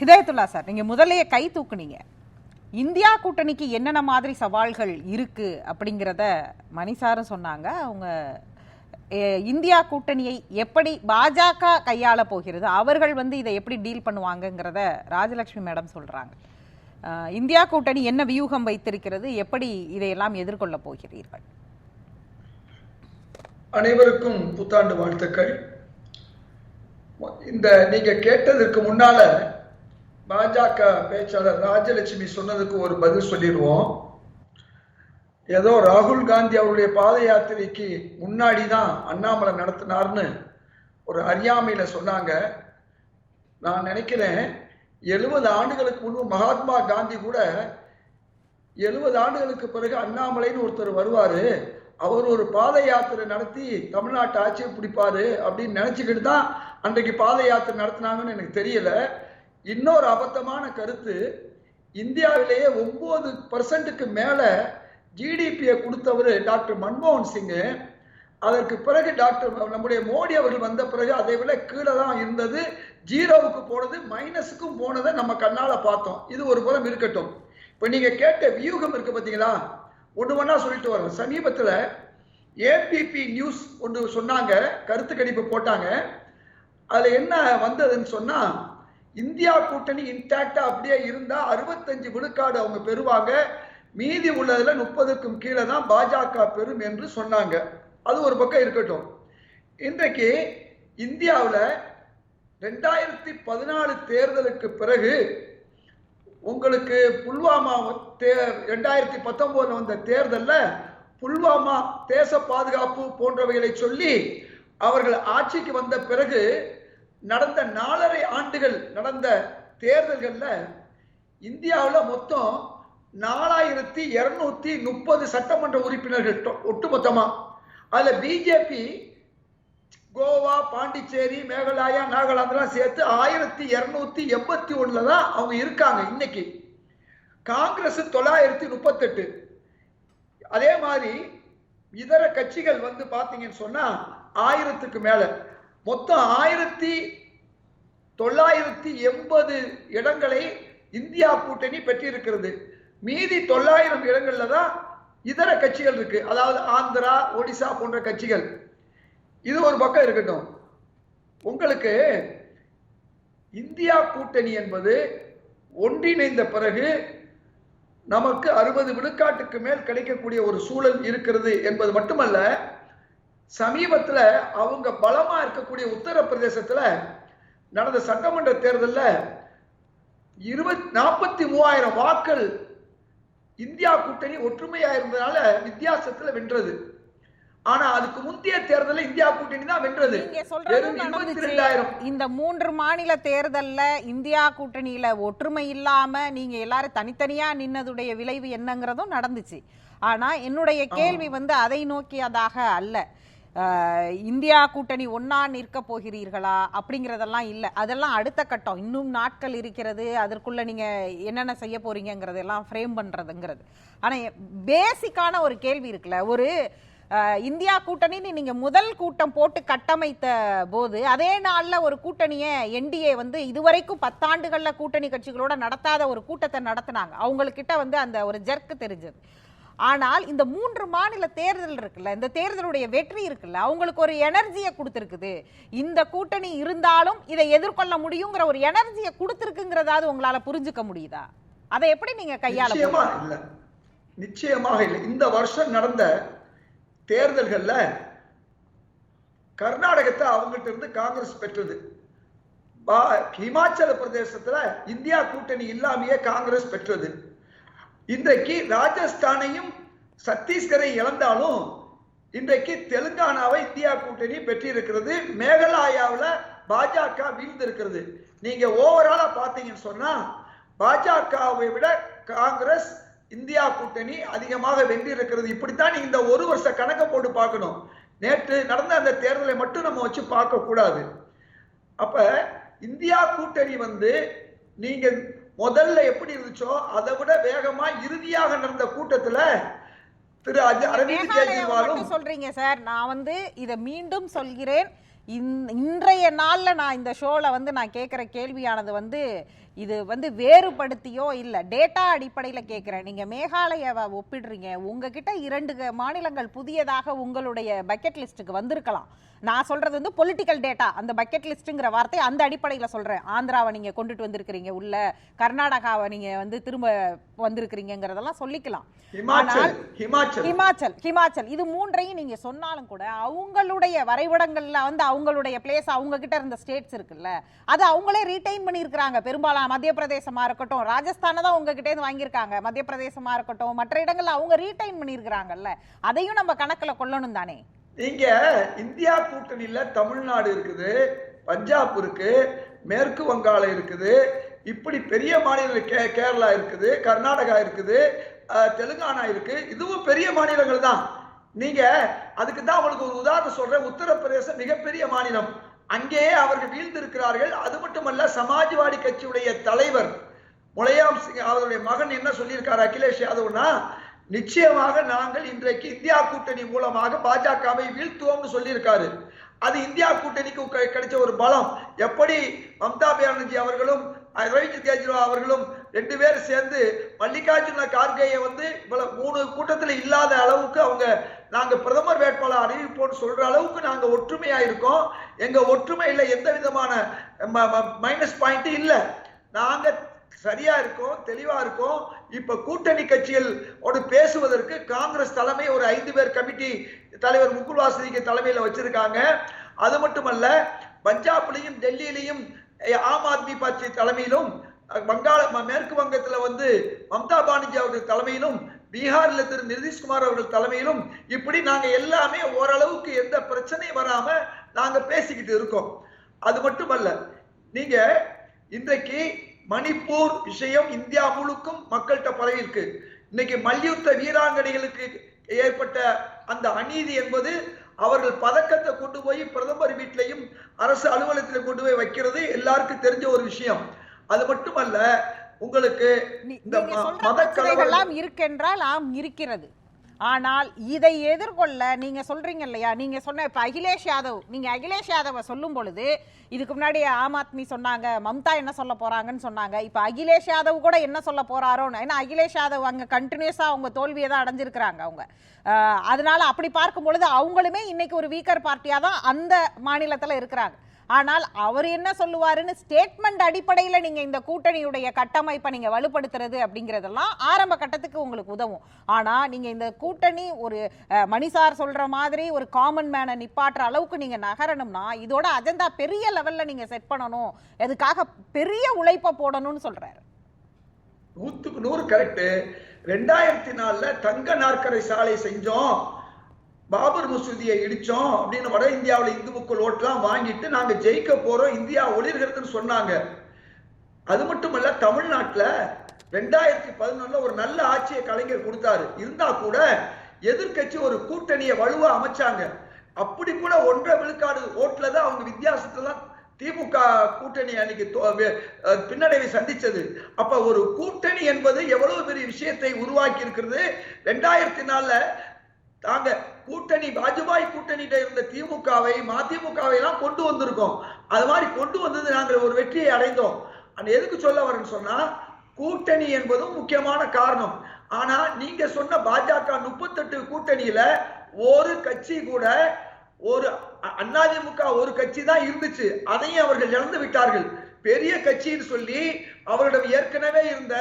Hidayatullah sir நீங்கள் முதலையே கை தூக்குனீங்க. India கூட்டணிக்கு என்னென்ன மாதிரி சவால்கள் இருக்கு அப்படிங்கிறத மணிசாரும் சொன்னாங்க. அவங்க இந்தியா கூட்டணியை எப்படி பாஜக கையாள போகிறது அவர்கள் வந்து இதை எப்படி டீல் பண்ணுவாங்கங்கிறத ராஜலட்சுமி மேடம் சொல்கிறாங்க இந்தியா கூட்டணி என்ன வியூகம் வைத்திருக்கிறது எப்படி இதையெல்லாம் எதிர்கொள்ள போகிறீர்கள்? அனைவருக்கும் புத்தாண்டு வாழ்த்துக்கள். இந்த நீங்க கேட்டதற்கு முன்னால பாஜக பேச்சாளர் ராஜலட்சுமி சொன்னதுக்கு ஒரு பதில் சொல்லிடுவோம். ஏதோ ராகுல் காந்தி அவருடைய பாத யாத்திரைக்கு முன்னாடி தான் அண்ணாமலை நடத்தினார்னு ஒரு அறியாமையில சொன்னாங்க. நான் நினைக்கிறேன் எழுபது ஆண்டுகளுக்கு முன்பு மகாத்மா காந்தி கூட எழுபது ஆண்டுகளுக்கு பிறகு அண்ணாமலைன்னு ஒருத்தர் வருவாரு. அவர் ஒரு பாத யாத்திரை நடத்தி தமிழ்நாட்டு ஆட்சியை பிடிப்பாரு அப்படின்னு நினைச்சுக்கிட்டு தான் அன்றைக்கு பாத யாத்திரை நடத்தினாங்கன்னு எனக்கு தெரியல. இன்னொரு அபத்தமான கருத்து இந்தியாவிலேயே ஒன்பது பர்சன்ட்டுக்கு மேல ஜிடிபியை கொடுத்தவர் டாக்டர் மன்மோகன் சிங்கு அதற்கு பிறகு டாக்டர் நம்முடைய மோடி அவர்கள் வந்த பிறகு அதை விட கீழே தான் இருந்தது. ஜீரோவுக்கு போனது மைனஸுக்கும் போனதை நம்ம கண்ணால பார்த்தோம். இது ஒரு புறம் இருக்கட்டும். இப்போ நீங்க கேட்ட வியூகம் இருக்கு பார்த்தீங்களா ஒன்று ஒன்றா சொல்லிட்டு வரோம். சமீபத்தில் ஏபிபி நியூஸ் ஒன்று சொன்னாங்க. கருத்து கணிப்பு போட்டாங்க. அதில் என்ன வந்ததுன்னு சொன்னால் இந்தியா கூட்டணி இன்டாக்டா அப்படியே இருந்தால் அறுபத்தஞ்சு விழுக்காடு அவங்க பெறுவாங்க. மீதி உள்ளதில் முப்பதுக்கும் கீழே தான் பாஜக பெறும் என்று சொன்னாங்க. அது ஒரு பக்கம் இருக்கட்டும். இன்றைக்கு இந்தியாவில் ரெண்டாயிரத்தி பதினாலு தேர்தலுக்கு பிறகு உங்களுக்கு புல்வாமா தே ரெண்டாயிரத்தி பத்தொன்பதுல வந்த தேர்தலில் புல்வாமா தேச பாதுகாப்பு போன்றவைகளை சொல்லி அவர்கள் ஆட்சிக்கு வந்த பிறகு நடந்த நாலரை ஆண்டுகள் நடந்த தேர்தல்களில் இந்தியாவில் மொத்தம் நாலாயிரத்தி இரநூத்தி முப்பது சட்டமன்ற உறுப்பினர்கள் ஒட்டுமொத்தமாக அதில் பிஜேபி கோவா பாண்டிச்சேரி மேகாலயா நாகாலாந்துலாம் சேர்த்து ஆயிரத்தி இரநூத்தி எண்பத்தி ஒண்ணுல தான் அவங்க இருக்காங்க இன்னைக்கு. காங்கிரஸ் தொள்ளாயிரத்தி முப்பத்தெட்டு. அதே மாதிரி இதர கட்சிகள் வந்து பார்த்தீங்கன்னு சொன்னா ஆயிரத்துக்கு மேல. மொத்தம் ஆயிரத்தி தொள்ளாயிரத்தி எண்பது இடங்களை இந்தியா கூட்டணி பெற்றிருக்கிறது. மீதி தொள்ளாயிரம் இடங்கள்ல தான் இதர கட்சிகள் இருக்கு. அதாவது ஆந்திரா ஒடிசா போன்ற கட்சிகள். இது ஒரு பக்கம் இருக்கட்டும். உங்களுக்கு இந்தியா கூட்டணி என்பது ஒன்றிணைந்த பிறகு நமக்கு அறுபது விழுக்காட்டுக்கு மேல் கிடைக்கக்கூடிய ஒரு சூழல் இருக்கிறது என்பது மட்டுமல்ல சமீபத்தில் அவங்க பலமாக இருக்கக்கூடிய உத்தரப்பிரதேசத்தில் நடந்த சட்டமன்ற தேர்தலில் இருபத் நாற்பத்தி மூவாயிரம் வாக்கள் இந்தியா கூட்டணி ஒற்றுமையாக இருந்ததுனால வித்தியாசத்தில் வென்றது. ஆனா அதுக்கு முந்தைய தேர்தலில் இந்தியா கூட்டணி தான் வென்றது. இந்த மூன்று மாநில தேர்தல்ல இந்தியா கூட்டணியில ஒற்றுமை இல்லாம நீங்க எல்லாரும் தனித்தனியா நின்னதுடைய விளைவு என்னங்கிறதும் நடந்துச்சு. ஆனா என்னுடைய கேள்வி வந்து அதை நோக்கியதாக அல்ல. இந்தியா கூட்டணி ஒன்னா நிற்க போகிறீர்களா அப்படிங்கறதெல்லாம் இல்ல. அதெல்லாம் அடுத்த கட்டம். இன்னும் நாட்கள் இருக்கிறது. அதற்குள்ள நீங்க என்னென்ன செய்ய போறீங்கங்கிறதெல்லாம் ஃப்ரேம் பண்றதுங்கிறது. ஆனா பேசிக்கான ஒரு கேள்வி இருக்குல்ல. ஒரு இந்தியா கூட்டணின்னு நீங்கள் முதல் கூட்டம் போட்டு கட்டமைத்த போது அதே நாளில் ஒரு கூட்டணியை என்டிஏ வந்து இதுவரைக்கும் பத்தாண்டுகளில் கூட்டணி கட்சிகளோட நடத்தாத ஒரு கூட்டத்தை நடத்தினாங்க. அவங்கக்கிட்ட வந்து அந்த ஒரு ஜர்க்கு தெரிஞ்சது. ஆனால் இந்த மூன்று மாநில தேர்தல் இருக்குல்ல இந்த தேர்தலுடைய வெற்றி இருக்குல்ல அவங்களுக்கு ஒரு எனர்ஜியை கொடுத்துருக்குது. இந்த கூட்டணி இருந்தாலும் இதை எதிர்கொள்ள முடியுங்கிற ஒரு எனர்ஜியை கொடுத்துருக்குங்கிறதாவது உங்களால புரிஞ்சுக்க முடியுதா? அதை எப்படி நீங்க கையாள நிச்சயமா நிச்சயமாக இல்லை. இந்த வருஷம் நடந்த தேர்தல்களில் கர்நாடகத்தை அவங்ககிட்ட இருந்து காங்கிரஸ் பெற்றது. பா- ஹிமாச்சல பிரதேசத்துல இந்தியா கூட்டணி இல்லாமையே காங்கிரஸ் பெற்றது. இன்றைக்கு ராஜஸ்தானையும் சத்தீஸ்கரை இழந்தாலும் இன்றைக்கு தெலுங்கானாவை இந்தியா கூட்டணி பெற்றிருக்கிறது. மேகாலயாவில் பாஜக வீழ்ந்திருக்கிறது. நீங்க ஓவராலா பார்த்தீங்கன்னு சொன்னா பாஜகவை விட காங்கிரஸ் இந்தியா கூட்டணி அதிகமாக வென்றிருக்கிறது. இப்படித்தான் நீங்க இந்த ஒரு வருஷ கணக்கை போட்டு பார்க்கணும். நேற்று நடந்த அந்த தேர்தலை மட்டும் நம்ம வச்சு பார்க்க கூடாது. அப்ப இந்தியா கூட்டணி வந்து நீங்க முதல்ல எப்படி இருந்துச்சோ அதை விட வேகமா இறுதியாக நடந்த கூட்டத்துல திரு அரவிந்த் கெஜ்ரிவாலும் சொல்றீங்க சார். நான் வந்து இதை மீண்டும் சொல்கிறேன். இன்றைய நாள்ல நான் இந்த ஷோல வந்து நான் கேட்குற கேள்வியானது வந்து இது வந்து வேறுபடுத்தியோ இல்ல டேட்டா அடிப்படையில கேட்கிறேன் நீங்க மேகாலயாவை ஒப்பிடுறீங்க உங்ககிட்ட இரண்டு மாநிலங்கள் புதியதாக உங்களுடைய பக்கெட் லிஸ்ட்டுக்கு வந்திருக்கலாம். நான் சொல்றது வந்து பொலிட்டிக்கல் டேட்டா அந்த பக்கெட் லிஸ்ட்டுங்கிற வார்த்தை அந்த அடிப்படையில சொல்றேன். ஆந்திராவை நீங்க கொண்டுட்டு வந்திருக்கிறீங்க உள்ள கர்நாடகாவை நீங்க வந்து திரும்ப வந்திருக்கிறீங்கிறதெல்லாம் சொல்லிக்கலாம். ஹிமாச்சல் ஆனால் ஹிமாச்சல். இது மூன்றையும் நீங்க சொன்னாலும் கூட அவங்களுடைய வரைபடங்கள்ல வந்து அவங்களுடைய பிளேஸ் அவங்க கிட்ட இருந்த ஸ்டேட்ஸ் இருக்குல்ல அது அவங்களே ரீடைன் பண்ணியிருக்கிறாங்க. பெரும்பாலும் மத்திய பிரதேசமா இருக்கட்டும் ராஜஸ்தானை தான் உங்ககிட்ட இருந்து வாங்கியிருக்காங்க. மத்திய பிரதேசமா இருக்கட்டும் மற்ற இடங்கள்ல அவங்க ரீடைன் பண்ணியிருக்கிறாங்கல்ல அதையும் நம்ம கணக்குல கொள்ளணும் தானே? நீங்க இந்தியா கூட்டணியில தமிழ்நாடு இருக்குது பஞ்சாப் இருக்கு மேற்கு வங்காளம் இருக்குது இப்படி பெரிய மாநிலம் கே கேரளா இருக்குது கர்நாடகா இருக்குது தெலுங்கானா இருக்கு இதுவும் பெரிய மாநிலங்கள் தான். நீங்க அதுக்கு தான் உங்களுக்கு ஒரு உதாரணம் சொல்றேன். உத்தரப்பிரதேசம் மிகப்பெரிய மாநிலம். அங்கேயே அவர்கள் வீழ்ந்திருக்கிறார்கள். அது மட்டுமல்ல சமாஜ்வாடி கட்சியுடைய தலைவர் முலையாம் சிங் அவருடைய மகன் என்ன சொல்லியிருக்கார்? அகிலேஷ் யாதவ்னா நிச்சயமாக நாங்கள் இன்றைக்கு இந்தியா கூட்டணி மூலமாக பாஜகவை வீழ்த்துவோம்னு சொல்லியிருக்காரு. அது இந்தியா கூட்டணிக்கு கிடைச்ச ஒரு பலம். எப்படி மம்தா பானர்ஜி அவர்களும் அரவிந்த் கெஜ்ரிவால் அவர்களும் ரெண்டு பேரும் சேர்ந்து மல்லிகார்ஜுன கார்கேயை வந்து இவ்வளவு மூணு கூட்டத்தில் இல்லாத அளவுக்கு அவங்க நாங்க பிரதமர் வேட்பாளர் அறிவிப்போம்னு சொல்ற அளவுக்கு நாங்க ஒற்றுமையா இருக்கோம். எங்க ஒற்றுமையில எந்த விதமான மைனஸ் பாயிண்ட் இல்ல. நாங்க சரியா இருக்கோம் தெளிவா இருக்கோம். இப்ப கூட்டணி கட்சிகள் பேசுவதற்கு காங்கிரஸ் தலைமை ஒரு ஐந்து பேர் கமிட்டி தலைவர் முகுல் வாசனிக்கு தலைமையில வச்சிருக்காங்க. அது மட்டுமல்ல பஞ்சாப்லையும் டெல்லியிலையும் ஆம் ஆத்மி பார்ட்டி தலைமையிலும் வங்காள மேற்கு வங்கத்துல வந்து மம்தா பானர்ஜி அவர்கள் தலைமையிலும் பீகார்ல திரு நிதிஷ்குமார் அவர்கள் தலைமையிலும் இப்படி நாங்க எல்லாமே ஓரளவுக்கு எந்த பிரச்சனையும் வராம நாங்க பேசிக்கிட்டு இருக்கோம். அது மட்டுமல்ல நீங்க இன்றைக்கு மணிப்பூர் விஷயம் இந்தியா முழுக்கும் மக்கள்கிட்ட பரவி இருக்கு இன்னைக்கு மல்யுத்த வீராங்கனைகளுக்கு ஏற்பட்ட அந்த அநீதி என்பது அவர்கள் பதக்கத்தை கொண்டு போய் பிரதமர் வீட்டிலையும் அரசு அலுவலகத்தில் கொண்டு போய் வைக்கிறது எல்லாருக்கும் தெரிஞ்ச ஒரு விஷயம். அது மட்டுமல்ல உங்களுக்கு இந்த நீங்க ம- சொல்ற மத பிரச்சனைகள்லாம் இருக்கின்றால் ஆம் இருக்கிறது. ஆனால் இதை எதிர்கொள்ள நீங்க சொல்றீங்க இல்லையா? நீங்க சொன்ன இப்ப அகிலேஷ் யாதவ் நீங்க அகிலேஷ் யாதவை சொல்லும் பொழுது இதுக்கு முன்னாடி ஆம் ஆத்மி சொன்னாங்க மம்தா என்ன சொல்ல போறாங்கன்னு சொன்னாங்க. இப்ப அகிலேஷ் யாதவ் கூட என்ன சொல்ல போறாரோன்னு ஏன்னா அகிலேஷ் யாதவ் அங்க கண்டினியூஸா அவங்க தோல்வியை தான் அடைஞ்சிருக்கிறாங்க அவங்க. அதனால் அதனால அப்படி பார்க்கும் பொழுது அவங்களுமே இன்னைக்கு ஒரு வீக்கர் பார்ட்டியா தான் அந்த மாநிலத்துல இருக்கிறாங்க. ஆனால் அவர் என்ன சொல்லுவாருன்னு ஸ்டேட்மெண்ட் அடிப்படையில் நீங்க இந்த கூட்டணியுடைய கட்டமைப்பை நீங்க வலுப்படுத்துறது அப்படிங்கறதெல்லாம் ஆரம்ப கட்டத்துக்கு உங்களுக்கு உதவும். ஆனா நீங்க இந்த கூட்டணி ஒரு அஹ், மணிசார் சொல்ற மாதிரி ஒரு காமன் மேனை நிப்பாட்டுற அளவுக்கு நீங்க நகரணும்னா இதோட அஜெண்டா பெரிய லெவல்ல நீங்க செட் பண்ணணும். அதுக்காக பெரிய உழைப்பை போடணும்னு சொல்றாரு. நூற்றுக்கு நூறு கரெக்ட் ரெண்டாயிரத்தி நாலில் தங்க நாற்கரை சாலை செஞ்சோம். பாபர் மசூதியை இடிச்சோம் அப்படின்னு வட இந்தியாவில் இந்து மக்கள் ஓட்டெல்லாம் வாங்கிட்டு நாங்க ஜெயிக்க போறோம் இந்தியா ஒளிர்கிறதுன்னு சொன்னாங்க. அது மட்டுமல்ல தமிழ்நாட்டில் ரெண்டாயிரத்தி பதினொன்னுல ஒரு நல்ல ஆட்சியை கலைஞர் கொடுத்தாரு. இருந்தா கூட எதிர்க்கட்சி ஒரு கூட்டணியை வலுவா அமைச்சாங்க. அப்படி கூட ஒன்றரை விழுக்காடு ஓட்டுல தான் அவங்க வித்தியாசத்துல தான் திமுக கூட்டணி அன்னைக்கு தோ- பின்னடைவை சந்திச்சது. அப்ப ஒரு கூட்டணி என்பது எவ்வளவு பெரிய விஷயத்தை உருவாக்கி இருக்கிறது ரெண்டாயிரத்தி நாலுல நாங்க கூட்டணி வாஜ்பாய் கூட்டணியிட்ட இருந்த திமுகவை மதிமுகவை எல்லாம் கொண்டு வந்திருக்கோம். அது மாதிரி கொண்டு வந்தது நாங்கள் ஒரு வெற்றியை அடைந்தோம். அந்த எதுக்கு சொல்ல வரேன்னு சொன்னா கூட்டணி என்பதும் முக்கியமான காரணம். ஆனா நீங்க சொன்ன பாஜக முப்பத்தெட்டு கூட்டணியில ஒரு கட்சி கூட ஒரு அதிமுக ஒரு கட்சி தான் இருந்துச்சு. அதையும் அவர்கள் இழந்து விட்டார்கள். பெரிய கட்சின்னு சொல்லி அவரிடம் ஏற்கனவே இருந்த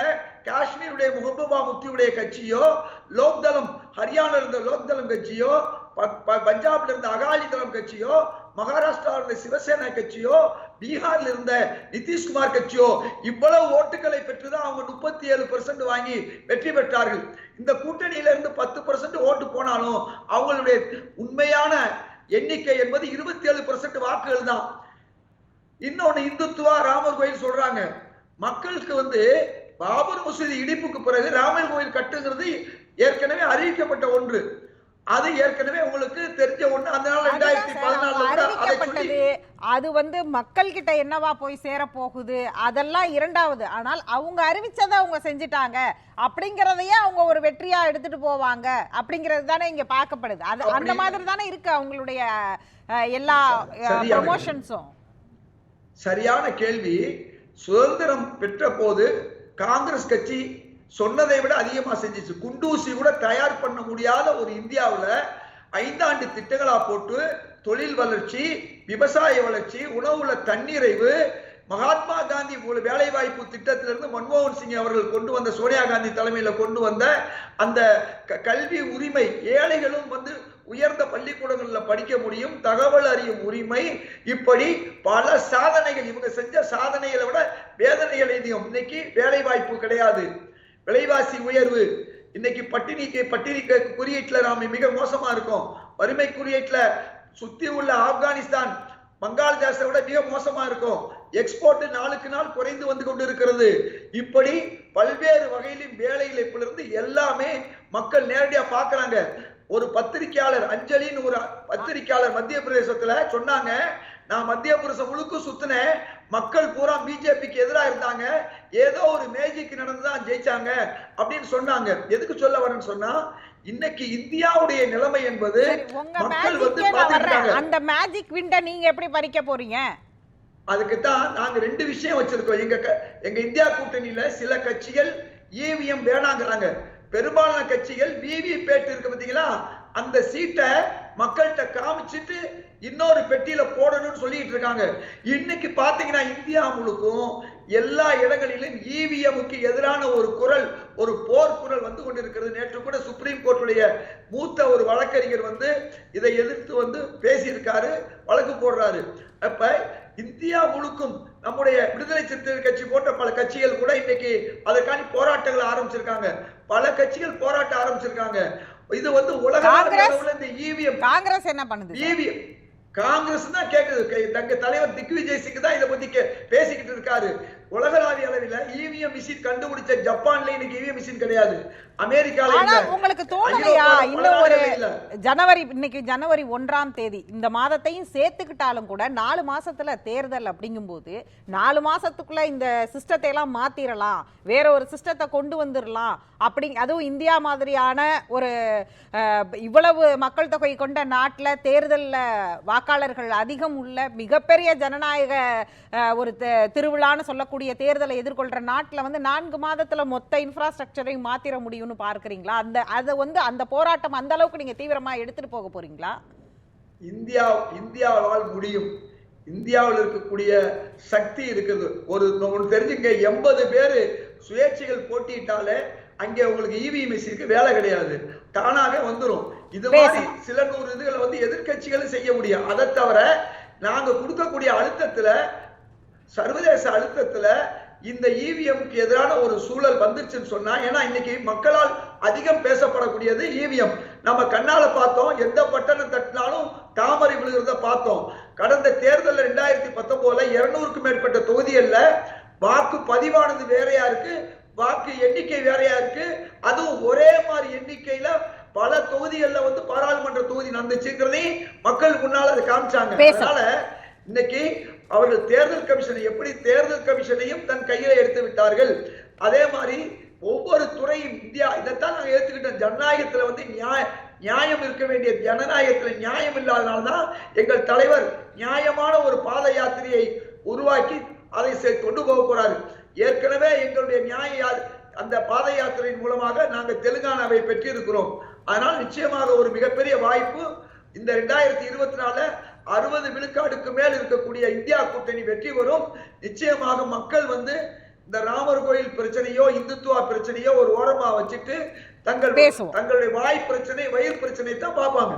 காஷ்மீருடைய முகபூபா முக்தியுடைய கட்சியோ லோக்தளம் ஹரியானா இருந்த லோக்தளம் கட்சியோ ப- ப- பஞ்சாப்ல இருந்த அகாலி தளம் கட்சியோ மகாராஷ்டிரா இருந்த சிவசேனா கட்சியோ பீகார்ல இருந்த நிதிஷ்குமார் கட்சியோ இவ்வளவு ஓட்டுகளை பெற்றுதான் அவங்க முப்பத்தி ஏழு வாங்கி வெற்றி பெற்றார்கள். இந்த கூட்டணியில இருந்து பத்து பெர்சன்ட் ஓட்டு போனாலும் அவங்களுடைய உண்மையான எண்ணிக்கை என்பது இருபத்தி ஏழு வாக்குகள் தான். இன்னொன்னு இந்துத்துவா ராமர் கோயில் சொல்றாங்க. மக்களுக்கு வந்து பாபர் மசூதி இடிப்புக்கு பிறகு ராமர் கோயில் கட்டுங்கிறது ஏற்கனவே அறிவிக்கப்பட்ட ஒன்று. அது ஏற்கனவே உங்களுக்கு தெரிஞ்ச ஒண்ணு. அதனால ரெண்டாயிரத்தி கூட அதை வந்து மக்கள் கிட்ட என்னவா போய் சேர போகுது அதெல்லாம் இரண்டாவது. ஆனால் அவங்க அறிவிச்சதை அவங்க செஞ்சுட்டாங்க. அப்படிங்கறதையே அவங்க ஒரு வெற்றியா எடுத்துட்டு போவாங்க. அப்படிங்கிறது தானே இங்க பார்க்கப்படுது. அது அந்த மாதிரி தானே இருக்கு அவங்களுடைய எல்லா. ப்ரொமோஷன்ஸும் சரியான கேள்வி. சுதந்திரம் பெற்ற போது காங்கிரஸ் கட்சி சொன்னதை விட அதிகமா செஞ்சிச்சு. குண்டூசி கூட தயார் பண்ண முடியாத ஒரு இந்தியாவில் ஐந்தாண்டு திட்டங்களா போட்டு தொழில் வளர்ச்சி விவசாய வளர்ச்சி உணவுல தன்னிறைவு மகாத்மா காந்தி வேலை வாய்ப்பு திட்டத்திலிருந்து மன்மோகன் சிங் அவர்கள் கொண்டு வந்த சோனியா காந்தி தலைமையில கொண்டு வந்த அந்த க- கல்வி உரிமை ஏழைகளும் வந்து உயர்ந்த பள்ளிக்கூடங்களில் படிக்க முடியும் தகவல் அறியும் உரிமை. இப்படி பல சாதனைகள் இவங்க செஞ்ச சாதனைகளை விட வேதனைகள் எதையும் இன்னைக்கு வேலை வாய்ப்பு கிடையாது. விலைவாசி உயர்வு. இன்னைக்கு பட்டினிக்கு பட்டினிக்கு குறியீட்டில் நாம் மிக மோசமா இருக்கோம். வறுமை குறியீட்டில் சுத்தி உள்ள ஆப்கானிஸ்தான் பங்களாதேஷை விட மிக மோசமா இருக்கும். எக்ஸ்போர்ட் நாளுக்கு நாள் குறைந்து வந்து கொண்டு இருக்கிறது இப்படி பல்வேறு வகையிலும் வேலை இழப்பிலிருந்து எல்லாமே மக்கள் நேரடியாக பார்க்குறாங்க. ஒரு பத்திரிக்கையாளர் அஞ்சலின்னு ஒரு பத்திரிக்கையாளர் மத்திய பிரதேசத்துல சொன்னாங்க நான் மத்திய பிரதேசம் முழுக்க சுத்தினேன் மக்கள் பூரா பிஜேபிக்கு எதிராக இருந்தாங்க ஏதோ ஒரு மேஜிக் நடந்துதான் ஜெயிச்சாங்க அப்படின்னு சொன்னாங்க. எதுக்கு சொல்ல வரேன்னு சொன்னா இன்னைக்கு இந்தியாவுடைய நிலைமை என்பது மக்கள் வந்து அந்த மேஜிக் விண்ட நீங்க எப்படி பறிக்க போறீங்க? அதுக்கு தான் நாங்க ரெண்டு விஷயம் வச்சிருக்கோம். எங்க எங்க இந்தியா கூட்டணியில சில கட்சிகள் இவிஎம் வேணாங்கிறாங்க. பெரும்பாலான கட்சிகள் விவி பேட் இருக்கு பாத்தீங்களா அந்த சீட்டை மக்கள்கிட்ட காமிச்சிட்டு இன்னொரு பெட்டியில போடணும்னு சொல்லிட்டு இருக்காங்க. இன்னைக்கு பாத்தீங்கன்னா இந்தியா முழுக்கும் எல்லா இடங்களிலும் இவிஎம்க்கு எதிரான ஒரு குரல் ஒரு போர் குரல் வந்து கொண்டிருக்கிறது. நேற்று கூட சுப்ரீம் கோர்ட்டுடைய மூத்த ஒரு வழக்கறிஞர் வந்து இதை எதிர்த்து வந்து பேசியிருக்காரு வழக்கு போடுறாரு. அப்ப இந்தியா முழுக்கும் நம்முடைய விடுதலை சிறுத்தைகள் கட்சி போன்ற பல கட்சிகள் கூட இன்னைக்கு அதற்காண்டி போராட்டங்களை ஆரம்பிச்சிருக்காங்க. பல கட்சிகள் போராட்டம் ஆரம்பிச்சிருக்காங்க. இது வந்து உலக இந்த இவிஎம் காங்கிரஸ் என்ன பண்ணுது இவிஎம் காங்கிரஸ் தான் கேக்குது. தங்க தலைவர் திக்விஜய் சிங் தான் இதை பத்தி பேசிக்கிட்டு இருக்காரு. உலகளாவிய அளவில் இவிஎம் மிஷின் கண்டுபிடிச்ச ஜப்பான்ல இன்னைக்கு இவிஎம் மிஷின் கிடையாது. அமெரிக்கால ஆனா உங்களுக்கு தோணலையா? இன்னும் ஒரு. ஜனவரி இன்னைக்கு ஜனவரி ஒன்றாம் தேதி இந்த மாதத்தையும் சேர்த்துக்கிட்டாலும் கூட நாலு மாசத்துல தேர்தல் அப்படிங்கும்போது நாலு மாசத்துக்குள்ள இந்த சிஸ்டத்தை எல்லாம் மாத்திரலாம். வேற ஒரு சிஸ்டத்தை கொண்டு வந்துடலாம் அப்படி அதுவும் இந்தியா மாதிரியான ஒரு இவ்வளவு மக்கள் தொகை கொண்ட நாட்டுல தேர்தல்ல வாக்காளர்கள் அதிகம் உள்ள மிகப்பெரிய ஜனநாயக ஒரு திருவிழான்னு சொல்லக்கூடிய தேர்தலை எதிர்கொள்ற நாட்டுல வந்து நான்கு மாதத்துல மொத்த இன்ஃப்ராஸ்ட்ரக்சரையும் மாத்திர முடியும்னு பார்க்கறீங்களா? அந்த அதை வந்து அந்த போராட்டம் அந்த அளவுக்கு நீங்க தீவிரமா எடுத்துட்டு போக போறீங்களா? இந்தியா இந்தியாவால் முடியும். இந்தியாவில் இருக்கக்கூடிய சக்தி இருக்குது. ஒரு ஒன்று தெரிஞ்சுங்க எண்பது பேர் சுயேட்சைகள் போட்டியிட்டாலே அங்கே உங்களுக்கு இவி மிஷினுக்கு வேலை கிடையாது. தானாவே வந்துரும். இது மாதிரி சில நூறு இதுகளை வந்து எதிர்க்கட்சிகளும் செய்ய முடியும். அதை தவிர நாங்க கொடுக்கக்கூடிய அழுத்தத்துல சர்வதேச அழுத்தத்துல இந்த இவிஎம்க்கு எதிரான ஒரு சூழல் வந்துருச்சுன்னு சொன்னா ஏன்னா இன்னைக்கு மக்களால் அதிகம் பேசப்படக்கூடியது இவிஎம் நம்ம கண்ணால பார்த்தோம் எந்த பட்டணம் தட்டினாலும் தாமரை விழுகிறத பார்த்தோம். கடந்த தேர்தல் ரெண்டாயிரத்தி பத்தொன்பதுல இருநூறுக்கும் மேற்பட்ட தொகுதிகள்ல வாக்கு பதிவானது வேறையா இருக்கு வாக்கு எண்ணிக்கை வேறையா இருக்கு. அதுவும் ஒரே மாதிரி எண்ணிக்கையில பல தொகுதிகள்ல வந்து பாராளுமன்ற தொகுதி நடந்துச்சுங்கிறதையும் மக்கள் முன்னால அதை காமிச்சாங்க. அதனால இன்னைக்கு அவர்கள் தேர்தல் கமிஷனை எப்படி தேர்தல் கமிஷனையும் தன் கையில எடுத்து விட்டார்கள்? அதே மாதிரி ஒவ்வொரு துறையும் இந்தியா இதைத்தான் நாங்கள் ஏத்துக்கிட்டோம். ஜனநாயகத்துல வந்து நியாய நியாயம் இருக்க வேண்டிய ஜனநாயகத்துல நியாயம் இல்லாதனால தான் எங்கள் தலைவர் நியாயமான ஒரு பாத யாத்திரையை உருவாக்கி அதை கொண்டு போக போறாரு. ஏற்கனவே எங்களுடைய நியாய அந்த பாத யாத்திரையின் மூலமாக நாங்கள் தெலுங்கானாவை பெற்றிருக்கிறோம். அதனால் நிச்சயமாக ஒரு மிகப்பெரிய வாய்ப்பு இந்த ரெண்டாயிரத்தி இருபத்தி நாலு அறுபது விழுக்காடுக்கு மேல் இருக்கக்கூடிய இந்தியா கூட்டணி வெற்றி பெறும் நிச்சயமாக மக்கள் வந்து இந்த ராமர் கோயில் பிரச்சனையோ இந்துத்துவா பிரச்சனையோ ஒரு ஓரமா வச்சுட்டு தங்கள். தங்களுடைய வாய் பிரச்சனை வயிறு பிரச்சனை தான் பார்ப்பாங்க